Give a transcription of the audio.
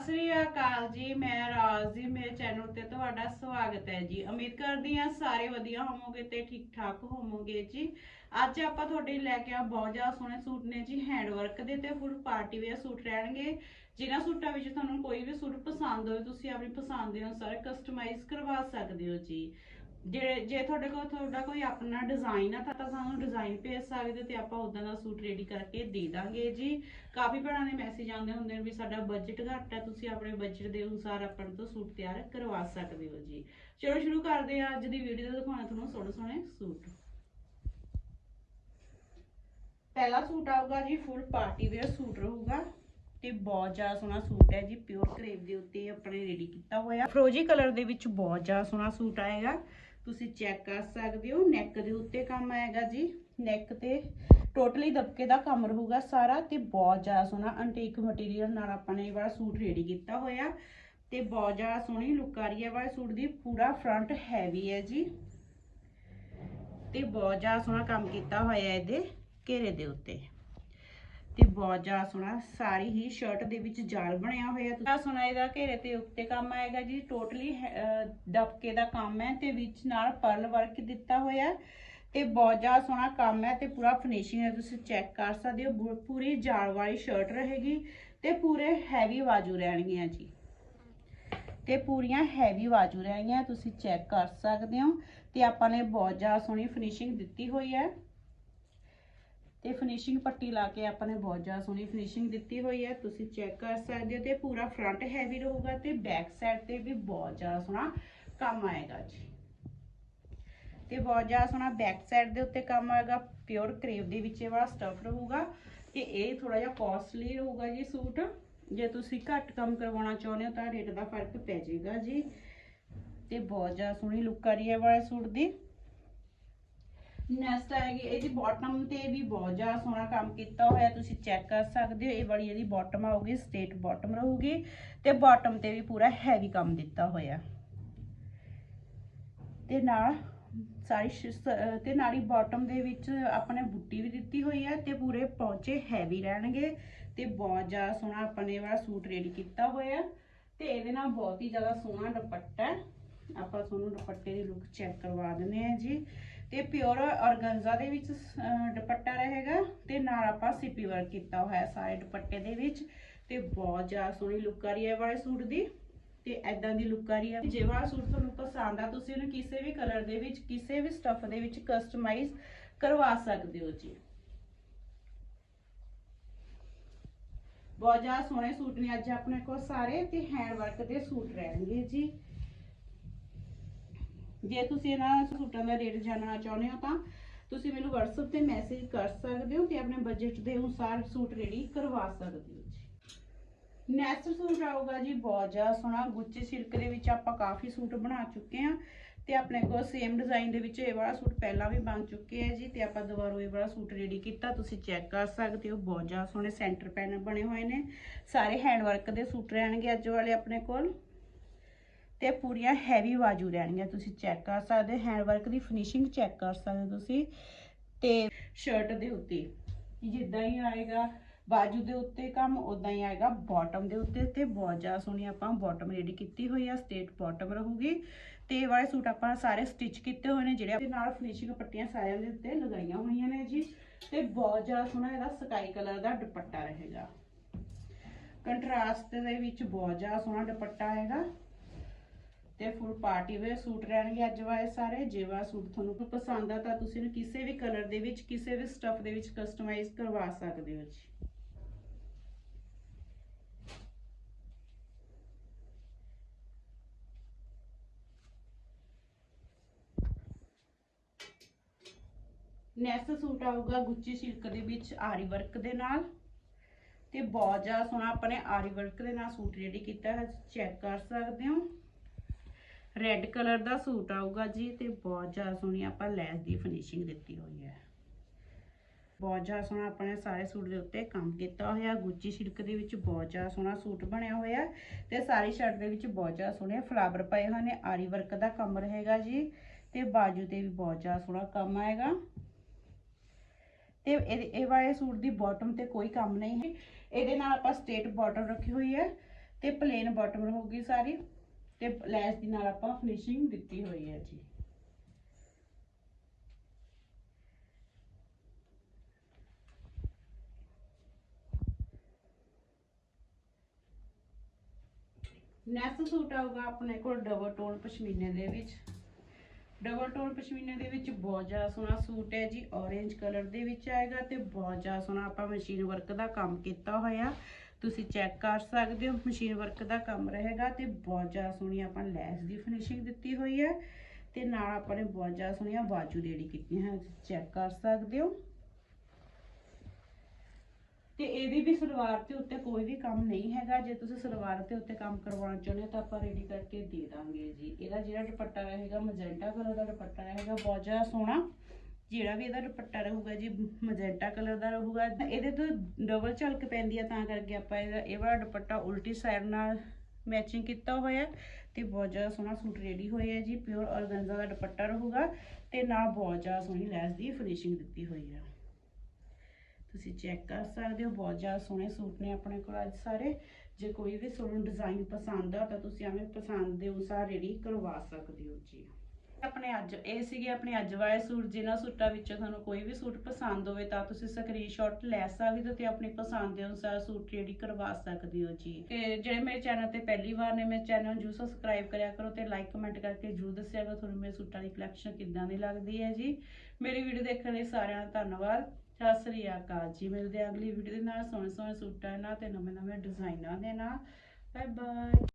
ਸ੍ਰੀ ਅਕਾਲ ਜੀ, ਮੈਂ ਰਾਜ ਜੀ, ਮੇਰੇ ਚੈਨਲ ਤੇ ਤੁਹਾਡਾ ਸਵਾਗਤ ਹੈ ਜੀ। ਉਮੀਦ ਕਰਦੀ ਹਾਂ ਸਾਰੇ ਵਧੀਆ ਹੋਵੋਗੇ ਤੇ ਠੀਕ ਠਾਕ ਹੋਵੋਗੇ ਜੀ। ਅੱਜ ਆਪਾਂ ਤੁਹਾਡੇ ਲੈ ਕੇ ਆ ਬਹੁਤ ਜ਼ਿਆਦਾ ਸੋਹਣੇ ਸੂਟ ਨੇ ਜੀ ਹੈਂਡ ਵਰਕ ਦੇ ਤੇ ਫੁੱਲ ਪਾਰਟੀ ਵੇਅਰ ਸੂਟ ਰਹਿਣਗੇ। ਜਿਨ੍ਹਾਂ ਸੂਟਾਂ ਵਿੱਚ ਤੁਹਾਨੂੰ ਕੋਈ ਵੀ ਸੂਟ ਪਸੰਦ ਹੋਵੇ, ਤੁਸੀਂ ਆਪਣੀ ਪਸੰਦ ਦੇ ਅਨੁਸਾਰ ਕਸਟਮਾਈਜ਼ ਕਰਵਾ ਸਕਦੇ ਹੋ ਜੀ। ਜੇ ਜੇ ਤੁਹਾਡੇ ਕੋਲ, ਤੁਹਾਡਾ ਕੋਈ ਆਪਣਾ ਡਿਜ਼ਾਈਨ ਆ, ਤਾਂ ਤਾਂ ਸਾਨੂੰ ਡਿਜ਼ਾਈਨ ਭੇਜ ਸਕਦੇ ਤੇ ਆਪਾਂ ਉਦਾਂ ਦਾ ਸੂਟ ਰੈਡੀ ਕਰਕੇ ਦੇ ਦਾਂਗੇ ਜੀ। ਕਾਫੀ ਭੈਣਾਂ ਦੇ ਮੈਸੇਜ ਆਉਂਦੇ ਹੁੰਦੇ ਨੇ ਵੀ ਸਾਡਾ ਬਜਟ ਘੱਟ ਹੈ ਤੁਸੀਂ ਆਪਣੇ ਬਜਟ ਦੇ ਅਨੁਸਾਰ ਆਪਾਂ ਤੋਂ ਸੂਟ ਤਿਆਰ ਕਰਵਾ ਸਕਦੇ ਹੋ ਜੀ। ਚਲੋ, ਸ਼ੁਰੂ ਕਰਦੇ ਹਾਂ ਅੱਜ ਦੀ ਵੀਡੀਓ ਦਿਖਾਉਣਾ ਤੁਹਾਨੂੰ ਸੋਹਣੇ ਸੋਹਣੇ ਸੂਟ। ਪਹਿਲਾ ਸੂਟ ਆਊਗਾ ਜੀ ਫੁੱਲ ਪਾਰਟੀ ਵੇਅਰ ਸੂਟ ਰਹੂਗਾ ਤੇ ਬਹੁਤ ਜ਼ਿਆਦਾ ਸੋਹਣਾ ਸੂਟ ਹੈ ਜੀ ਪਿਓਰ ਕਰੇਪ ਦੇ ਉੱਤੇ ਆਪਣੇ ਰੈਡੀ ਕੀਤਾ ਹੋਇਆ। ਫਰੋਜੀ ਕਲਰ ਦੇ ਵਿੱਚ ਬਹੁਤ ਜ਼ਿਆਦਾ ਸੋਹਣਾ ਸੂਟ ਆਏਗਾ। ਤੁਸੀਂ ਚੈੱਕ ਕਰ ਸਕਦੇ ਹੋ। ਨੈਕ ਦੇ ਉੱਤੇ ਕੰਮ ਆਏਗਾ ਜੀ। ਨੈਕ ਤੇ ਟੋਟਲੀ ਦਬਕੇ ਦਾ ਕੰਮ ਰਹੂਗਾ ਸਾਰਾ ਤੇ ਬਹੁਤ ਜ਼ਿਆਦਾ ਸੋਹਣਾ ਐਂਟੀਕ ਮਟੀਰੀਅਲ ਨਾਲ ਆਪਾਂ ਨੇ ਇਹ ਵਾਲਾ ਸੂਟ ਰੈਡੀ ਕੀਤਾ ਹੋਇਆ। ਤੇ ਬਹੁਤ ਜ਼ਿਆਦਾ ਸੋਹਣੀ ਲੁੱਕ ਆ ਰਹੀ ਹੈ ਵਾਲੇ ਸੂਟ ਦੀ। ਪੂਰਾ ਫਰੰਟ ਹੈਵੀ ਹੈ ਜੀ। ਤੇ ਬਹੁਤ ਜ਼ਿਆਦਾ ਸੋਹਣਾ ਕੰਮ ਕੀਤਾ ਹੋਇਆ ਇਹਦੇ ਘੇਰੇ ਦੇ ਉੱਤੇ। ਤੇ ਬਹੁਤ ਜ਼ਿਆਦਾ ਸੋਹਣਾ, ਸਾਰੀ ਹੀ ਸ਼ਰਟ ਦੇ ਵਿੱਚ ਜਾਲ ਬਣਿਆ ਹੋਇਆ। ਤੁਸੀਂ ਸੋਹਣਾ ਇਹਦਾ ਘੇਰੇ ਤੇ ਉੱਤੇ ਕੰਮ ਆਏਗਾ ਜੀ ਟੋਟਲੀ ਦਬਕੇ ਦਾ ਕੰਮ ਹੈ ਤੇ ਵਿੱਚ ਨਾਲ ਪਰਲ ਵਰਕ ਦਿੱਤਾ ਹੋਇਆ ਤੇ ਬਹੁਤ ਜ਼ਿਆਦਾ ਸੋਹਣਾ ਕੰਮ ਹੈ ਤੇ ਪੂਰਾ ਫਿਨਿਸ਼ਿੰਗ ਹੈ, ਤੁਸੀਂ ਚੈੱਕ ਕਰ ਸਕਦੇ ਹੋ ਬੂ- ਪੂਰੀ ਜਾਲ ਵਾਲੀ ਸ਼ਰਟ ਰਹੇਗੀ ਤੇ ਪੂਰੇ ਹੈਵੀ ਬਾਜੂ ਰਹਿਣਗੀਆਂ ਜੀ। ਤੇ ਪੂਰੀਆਂ ਹੈਵੀ ਬਾਜੂ ਰਹਿਣਗੀਆਂ, ਤੁਸੀਂ ਚੈੱਕ ਕਰ ਸਕਦੇ ਹੋ ਤੇ ਆਪਾਂ ਨੇ ਬਹੁਤ ਜ਼ਿਆਦਾ ਸੋਹਣੀ ਫਿਨਿਸ਼ਿੰਗ ਦਿੱਤੀ ਹੋਈ ਹੈ। ਤੇ ਫਿਨਿਸ਼ਿੰਗ ਪੱਟੀ ਲਾ ਕੇ ਆਪਾਂ ਨੇ ਬਹੁਤ ਜ਼ਿਆਦਾ ਸੋਹਣੀ ਫਿਨਿਸ਼ਿੰਗ ਦਿੱਤੀ ਹੋਈ ਹੈ। ਤੁਸੀਂ ਚੈੱਕ ਕਰ ਸਕਦੇ ਹੋ ਤੇ ਪੂਰਾ ਫਰੰਟ ਹੈਵੀ ਰਹੂਗਾ ਤੇ ਬੈਕ ਸਾਈਡ ਤੇ ਵੀ ਬਹੁਤ ਜ਼ਿਆਦਾ ਸੋਹਣਾ ਕੰਮ ਆਏਗਾ ਜੀ। ਤੇ ਬਹੁਤ ਜ਼ਿਆਦਾ ਸੋਹਣਾ ਬੈਕ ਸਾਈਡ ਦੇ ਉੱਤੇ ਕੰਮ ਆਏਗਾ ਪਿਓਰ ਕਰੇਵ ਦੇ ਵਿੱਚ ਇਹ ਵਾਲਾ ਸਟਫ ਰਹੂਗਾ ਤੇ ਇਹ ਥੋੜਾ ਜਿਹਾ ਕਾਸਟਲੀ ਰਹੂਗਾ ਜੀ ਸੂਟ। ਜੇ ਤੁਸੀਂ ਘੱਟ ਕੰਮ ਕਰਵਾਉਣਾ ਚਾਹੁੰਦੇ ਹੋ ਤਾਂ ਰੇਟ ਦਾ ਫ਼ਰਕ ਪੈ ਜਾਏਗਾ ਜੀ। ਤੇ ਬਹੁਤ ਜ਼ਿਆਦਾ ਸੋਹਣੀ ਲੁੱਕ ਆ ਰਹੀ ਹੈ ਵਾਲੇ ਸੂਟ ਦੀ। ਨੈਸਟ ਆਏਗੀ, ਇਹਦੀ ਬਾਟਮ ਤੇ ਵੀ ਬਹੁਤ ਜ਼ਿਆਦਾ ਸੋਹਣਾ ਕੰਮ ਕੀਤਾ ਹੋਇਆ, ਤੁਸੀਂ ਚੈੱਕ ਕਰ ਸਕਦੇ ਹੋ, ਇਹ ਵਾਲੀ ਇਹਦੀ ਬਾਟਮ ਆਊਗੀ ਸਟੇਟ ਬਾਟਮ ਰਹੂਗੀ ਤੇ ਬਾਟਮ ਤੇ ਵੀ ਪੂਰਾ ਹੈਵੀ ਕੰਮ ਦਿੱਤਾ ਹੋਇਆ। ਤੇ ਨਾਲ ਸਾਰੀ ਸ਼- ਸ- ਤੇ ਨਾਲੀ ਬਾਟਮ ਦੇ ਵਿੱਚ ਆਪਣੇ ਬੁੱਟੀ ਵੀ ਦਿੱਤੀ ਹੋਈ ਹੈ ਤੇ ਪੂਰੇ ਪੌਂਚੇ ਹੈਵੀ ਰਹਿਣਗੇ ਤੇ ਬਹੁਤ ਜ਼ਿਆਦਾ ਸੋਹਣਾ ਆਪਾਂ ਨੇ ਵਾਲਾ ਸੂਟ ਰੈਡੀ ਕੀਤਾ ਹੋਇਆ। ਤੇ ਇਹਦੇ ਨਾਲ ਬਹੁਤ ਹੀ ਜ਼ਿਆਦਾ ਸੋਹਣਾ ਦੁਪੱਟਾ ਆਪਾਂ ਤੁਹਾਨੂੰ ਦੁਪੱਟੇ ਦੀ ਲੁੱਕ ਚੈੱਕ ਕਰਵਾ ਦਿੰਦੇ ਹਾਂ ਜੀ। ਤੇ ਪਿਓਰ ਔਰਗੰਜ਼ਾ ਦੇ ਵਿੱਚ ਦੁਪੱਟਾ ਰਹੇਗਾ ਤੇ ਨਾਲ ਆਪਾਂ ਸਿੱਪੀ ਵਰਕ ਕੀਤਾ ਹੋਇਆ ਸਾਰੇ ਦੁਪੱਟੇ ਦੇ ਵਿੱਚ ਤੇ ਬਹੁਤ ਜ਼ਿਆਦਾ ਸੋਹਣੀ ਲੁੱਕ ਆ ਰਹੀ ਹੈ ਵਾਲੇ ਸੂਟ ਦੀ ਤੇ ਐਦਾਂ ਦੀ ਲੁੱਕ ਆ ਰਹੀ ਹੈ। ਜੇ ਵਾਲਾ ਸੂਟ ਤੁਹਾਨੂੰ ਪਸੰਦ ਆ, ਤੁਸੀਂ ਇਹਨੂੰ ਕਿਸੇ ਵੀ ਕਲਰ ਦੇ ਵਿੱਚ, ਕਿਸੇ ਵੀ ਸਟੱਫ ਦੇ ਵਿੱਚ ਕਸਟਮਾਈਜ਼ ਕਰਵਾ ਸਕਦੇ ਹੋ ਜੀ। ਬਹੁਤ ਜ਼ਿਆਦਾ ਸੋਹਣੇ ਸੂਟ ਨੇ ਅੱਜ ਆਪਣੇ ਕੋਲ ਸਾਰੇ ਤੇ ਹੈਂਡ ਵਰਕ ਦੇ ਸੂਟ ਰਹਿਣਗੇ ਜੀ। ਜੇ ਤੁਸੀਂ ਇਹਨਾਂ ਸੂਟਾਂ ਦਾ ਰੇਟ ਜਾਣਨਾ ਚਾਹੁੰਦੇ ਹੋ ਤਾਂ ਤੁਸੀਂ ਮੈਨੂੰ WhatsApp ਤੇ ਮੈਸੇਜ ਕਰ ਸਕਦੇ ਹੋ ਤੇ ਆਪਣੇ ਬਜਟ ਦੇ ਅਨੁਸਾਰ ਸੂਟ ਰੈਡੀ ਕਰਵਾ ਸਕਦੇ ਹੋ ਜੀ। ਨੈਕਸਟ ਸੂਟ ਆਊਗਾ ਜੀ ਬਹੁਤ ਜ਼ਿਆਦਾ ਸੋਹਣਾ ਗੁੱਚੇ ਸਿਲਕ ਦੇ ਵਿੱਚ ਆਪਾਂ ਕਾਫੀ ਸੂਟ ਬਣਾ ਚੁੱਕੇ ਆ ਤੇ ਆਪਣੇ ਕੋਲ ਸੇਮ ਡਿਜ਼ਾਈਨ ਦੇ ਵਿੱਚ ਇਹ ਵਾਲਾ ਸੂਟ ਪਹਿਲਾਂ ਵੀ ਬਣ ਚੁੱਕੇ ਆ ਜੀ ਤੇ ਆਪਾਂ ਦੁਬਾਰਾ ਇਹ ਵਾਲਾ ਸੂਟ ਰੈਡੀ ਕੀਤਾ, ਤੁਸੀਂ ਚੈੱਕ ਕਰ ਸਕਦੇ ਹੋ, ਬਹੁਤ ਜ਼ਿਆਦਾ ਸੋਹਣੇ ਸੈਂਟਰ ਪੈਨ ਬਣੇ ਹੋਏ ਨੇ। ਸਾਰੇ ਹੈਂਡ ਵਰਕ ਦੇ ਸੂਟ ਰਹਿਣਗੇ ਅੱਜ ਵਾਲੇ ਆਪਣੇ ਕੋਲ। ਤੇ ਪੂਰੀਆਂ ਹੈਵੀ ਬਾਜੂ ਰਹਿਣਗੀਆਂ। ਤੁਸੀਂ ਚੈੱਕ ਕਰ ਸਕਦੇ ਹੈਂਡ ਵਰਕ ਦੀ ਫਿਨਿਸ਼ਿੰਗ ਚੈੱਕ ਕਰ ਸਕਦੇ ਤੁਸੀਂ ਤੇ ਸ਼ਰਟ ਦੇ ਉੱਤੇ। ਜਿੱਦਾਂ ਹੀ ਆਏਗਾ ਬਾਜੂ ਦੇ ਉੱਤੇ ਕੰਮ ਉਦਾਂ ਹੀ ਆਏਗਾ ਬਾਟਮ ਦੇ ਉੱਤੇ ਤੇ ਬਹੁਤ ਜ਼ਿਆਦਾ ਸੋਹਣੀ ਆਪਾਂ ਬਾਟਮ ਰੈਡੀ ਕੀਤੀ ਹੋਈ ਆ ਸਟੇਟ ਬਾਟਮ ਰਹੂਗੀ। ਤੇ ਵਾਲੇ ਸੂਟ ਆਪਾਂ ਸਾਰੇ ਸਟਿਚ ਕੀਤੇ ਹੋਏ ਨੇ, ਜਿਹੜੇ ਦੇ ਨਾਲ ਫਿਨਿਸ਼ਿੰਗ ਪੱਟੀਆਂ ਸਾਰਿਆਂ ਦੇ ਉੱਤੇ ਲਗਾਈਆਂ ਹੋਈਆਂ ਨੇ ਜੀ। ਤੇ ਬਹੁਤ ਜ਼ਿਆਦਾ ਸੋਹਣਾ ਇਹਦਾ ਸਕਾਈ ਕਲਰ ਦਾ ਦੁਪੱਟਾ ਰਹੇਗਾ। ਕੰਟਰਾਸਟ ਦੇ ਵਿੱਚ ਬਹੁਤ ਜ਼ਿਆਦਾ ਸੋਹਣਾ ਦੁਪੱਟਾ ਆਏਗਾ। ਤੇ ਫੁੱਲ ਪਾਰਟੀ ਵੇਅਰ ਸੂਟ ਰਹਿਣਗੇ ਅੱਜ ਵਾਲੇ ਸਾਰੇ। ਜੇ ਸੂਟ ਤੁਹਾਨੂੰ ਪਸੰਦ ਆ ਤਾਂ ਤੁਸੀਂ ਇਹਨੂੰ ਕਿਸੇ ਵੀ ਕਲਰ ਦੇ ਵਿੱਚ, ਕਿਸੇ ਵੀ ਸਟਫ ਦੇ ਵਿੱਚ ਕਸਟਮਾਈਜ਼ ਕਰਵਾ ਸਕਦੇ ਹੋ ਜੀ। ਨੈਕਸਟ ਸੂਟ ਆਊਗਾ ਗੁੱਚੀ ਸਿਲਕ ਦੇ ਵਿੱਚ ਆਰੀ ਵਰਕ ਦੇ ਨਾਲ। ਤੇ ਬਹੁਤ ਜ਼ਿਆਦਾ ਸੋਹਣਾ ਆਪਾਂ ਨੇ ਆਰੀ ਵਰਕ ਦੇ ਨਾਲ ਸੂਟ ਰੈਡੀ ਕੀਤਾ ਹੈ ਚੈੱਕ ਕਰ ਸਕਦੇ ਹੋ। ਰੈੱਡ ਕਲਰ ਦਾ ਸੂਟ ਆਊਗਾ ਜੀ ਤੇ ਬਹੁਤ ਜ਼ਿਆਦਾ ਸੋਹਣੀ ਆਪਾਂ ਲੈਸ ਦੀ ਫਿਨਿਸ਼ਿੰਗ ਦਿੱਤੀ ਹੋਈ ਹੈ। ਬਹੁਤ ਜ਼ਿਆਦਾ ਸੋਹਣਾ ਆਪਣੇ ਸਾਰੇ ਸੂਟ ਦੇ ਉੱਤੇ ਕੰਮ ਕੀਤਾ ਹੋਇਆ। ਗੁੱਚੀ ਸਿਲਕ ਦੇ ਵਿੱਚ ਬਹੁਤ ਜ਼ਿਆਦਾ ਸੋਹਣਾ ਸੂਟ ਬਣਿਆ ਹੋਇਆ ਤੇ ਸਾਰੀ ਸ਼ਰਟ ਦੇ ਵਿੱਚ ਬਹੁਤ ਜ਼ਿਆਦਾ ਸੋਹਣੇ ਫਲਾਵਰ ਪਏ ਹੋਏ ਨੇ। ਆਰੀ ਵਰਕ ਦਾ ਕੰਮ ਰਹੇਗਾ ਜੀ ਤੇ ਬਾਜੂ ਤੇ ਵੀ ਬਹੁਤ ਜ਼ਿਆਦਾ ਸੋਹਣਾ ਕੰਮ ਆਏਗਾ। ਤੇ ਇਹ ਇਹ ਵਾਲੇ ਸੂਟ ਦੀ ਬਾਟਮ ਤੇ ਕੋਈ ਕੰਮ ਨਹੀਂ ਹੈ। ਇਹਦੇ ਨਾਲ ਆਪਾਂ ਸਟੇਟ ਬਾਟਮ ਰੱਖੀ ਹੋਈ ਹੈ ਤੇ ਪਲੇਨ ਬਾਟਮ ਰਹੂਗੀ ਸਾਰੀ। ਤੇ ਲੈਸ ਦੀ ਨਾਲ ਆਪਾਂ ਫਿਨਿਸ਼ਿੰਗ ਦਿੱਤੀ ਹੋਈ ਹੈ ਜੀ। ਨੈਕਸਟ ਸੂਟ ਆਊਗਾ ਆਪਣੇ ਕੋਲ ਡਬਲ ਟੋਨ ਪਸ਼ਮੀਨੇ ਦੇ ਵਿੱਚ। ਡਬਲ ਟੋਨ ਪਸ਼ਮੀਨੇ ਦੇ ਵਿੱਚ ਬਹੁਤ ਜ਼ਿਆਦਾ ਸੋਹਣਾ ਸੂਟ ਹੈ ਜੀ। ਔਰੇਂਜ ਕਲਰ ਦੇ ਵਿੱਚ ਆਏਗਾ ਤੇ ਬਹੁਤ ਜ਼ਿਆਦਾ ਸੋਹਣਾ ਆਪਾਂ ਮਸ਼ੀਨ ਵਰਕ ਦਾ ਕੰਮ ਕੀਤਾ ਹੋਇਆ। ਤੁਸੀਂ ਚੈੱਕ ਕਰ ਸਕਦੇ ਹੋ ਮਸ਼ੀਨ ਵਰਕ ਦਾ ਕੰਮ ਰਹੇਗਾ ਤੇ ਬਹੁਤ ਜ਼ਿਆਦਾ ਸੋਹਣੀ ਆਪਾਂ ਲੈਸ ਦੀ ਫਿਨਿਸ਼ਿੰਗ ਦਿੱਤੀ ਹੋਈ ਹੈ ਤੇ ਨਾਲ ਆਪਾਂ ਨੇ ਬਹੁਤ ਜ਼ਿਆਦਾ ਸੋਹਣੀਆਂ ਬਾਜੂ ਰੈਡੀ ਕੀਤੀਆਂ ਹਨ ਚੈੱਕ ਕਰ ਸਕਦੇ ਹੋ। ਤੇ ਇਹਦੀ ਵੀ ਸਲਵਾਰ ਤੇ ਉੱਤੇ ਕੋਈ ਵੀ ਕੰਮ ਨਹੀਂ ਹੈਗਾ, ਜੇ ਤੁਸੀਂ ਸਲਵਾਰ ਤੇ ਉੱਤੇ ਕੰਮ ਕਰਵਾਉਣਾ ਚਾਹੁੰਦੇ ਹੋ ਤਾਂ ਆਪਾਂ ਰੈਡੀ ਕਰਕੇ ਦੇ ਦਾਂਗੇ ਜੀ। ਇਹਦਾ ਜਿਹੜਾ ਦੁਪੱਟਾ ਰਹੇਗਾ ਮਜੈਂਟਾ ਕਲਰ ਦਾ ਦੁਪੱਟਾ ਰਹੇਗਾ, ਬਹੁਤ ਜ਼ਿਆਦਾ ਸੋਹਣਾ। ਜਿਹੜਾ ਵੀ ਇਹਦਾ ਦੁਪੱਟਾ ਰਹੂਗਾ ਜੀ ਮਜੈਂਟਾ ਕਲਰ ਦਾ ਰਹੂਗਾ, ਇਹਦੇ ਤੋਂ ਡਬਲ ਝਲਕ ਪੈਂਦੀ ਆ, ਤਾਂ ਕਰਕੇ ਆਪਾਂ ਇਹਦਾ, ਇਹ ਵਾਲਾ ਦੁਪੱਟਾ ਉਲਟੀ ਸਾਈਡ ਨਾਲ ਮੈਚਿੰਗ ਕੀਤਾ ਹੋਇਆ ਤੇ ਬਹੁਤ ਜ਼ਿਆਦਾ ਸੋਹਣਾ ਸੂਟ ਰੈਡੀ ਹੋਇਆ ਜੀ ਪਿਓਰ ਔਰਗੈਂਜ਼ਾ ਦਾ ਦੁਪੱਟਾ ਰਹੂਗਾ ਤੇ ਨਾਲ ਬਹੁਤ ਜ਼ਿਆਦਾ ਸੋਹਣੀ ਲੈਸ ਦੀ ਫਿਨਿਸ਼ਿੰਗ ਦਿੱਤੀ ਹੋਈ ਹੈ ਤੁਸੀਂ ਚੈੱਕ ਕਰ ਸਕਦੇ ਹੋ, ਬਹੁਤ ਜ਼ਿਆਦਾ ਸੋਹਣੇ ਸੂਟ ਨੇ ਆਪਣੇ ਕੋਲ ਅੱਜ ਸਾਰੇ। ਜੇ ਕੋਈ ਵੀ ਤੁਹਾਨੂੰ ਡਿਜ਼ਾਈਨ ਪਸੰਦ ਆ, ਤਾਂ ਤੁਸੀਂ ਐਵੇਂ ਪਸੰਦ ਦੇ ਅਨੁਸਾਰ ਰੈਡੀ ਕਰਵਾ ਸਕਦੇ ਹੋ ਜੀ। ਆਪਣੇ ਅੱਜ, ਇਹ ਸੀਗੇ ਆਪਣੇ ਅੱਜ ਵਾਲੇ ਸੂਟ, ਜਿਨ੍ਹਾਂ ਸੂਟਾਂ ਵਿੱਚੋਂ ਤੁਹਾਨੂੰ ਕੋਈ ਵੀ ਸੂਟ ਪਸੰਦ ਹੋਵੇ, ਤਾਂ ਤੁਸੀਂ ਸਕਰੀਨਸ਼ਾਟ ਲੈ ਸਕਦੇ ਹੋ ਤੇ ਆਪਣੀ ਪਸੰਦ ਦੇ ਅਨੁਸਾਰ ਸੂਟ ਰੈਡੀ ਕਰਵਾ ਸਕਦੇ ਹੋ ਜੀ। ਤੇ ਜਿਹੜੇ ਮੇਰੇ ਚੈਨਲ ਤੇ ਪਹਿਲੀ ਵਾਰ ਨੇ, ਮੇਰੇ ਚੈਨਲ ਨੂੰ ਜਰੂਰ ਸਬਸਕ੍ਰਾਈਬ ਕਰਿਆ ਕਰੋ ਤੇ ਲਾਈਕ ਕਮੈਂਟ ਕਰਕੇ ਜਰੂਰ ਦੱਸਿਆ ਕਰੋ, ਤੁਹਾਨੂੰ ਮੇਰੇ ਸੂਟਾਂ ਦੀ ਕਲੈਕਸ਼ਨ ਕਿੱਦਾਂ ਦੀ ਲੱਗਦੀ ਹੈ ਜੀ। ਮੇਰੀ ਵੀਡੀਓ ਦੇਖਣ ਲਈ ਸਾਰਿਆਂ ਦਾ ਧੰਨਵਾਦ। ਸਤਿ ਸ੍ਰੀ ਅਕਾਲ ਜੀ। ਮਿਲਦੇ ਹਾਂ ਅਗਲੀ ਵੀਡੀਓ ਦੇ ਨਾਲ। ਸੋਹਣੇ ਸੋਹਣੇ ਸੂਟਾਂ ਨਾਲ ਤੇ ਨਵੇਂ ਨਵੇਂ ਡਿਜ਼ਾਈਨਾਂ ਦੇ ਨਾਲ। Bye bye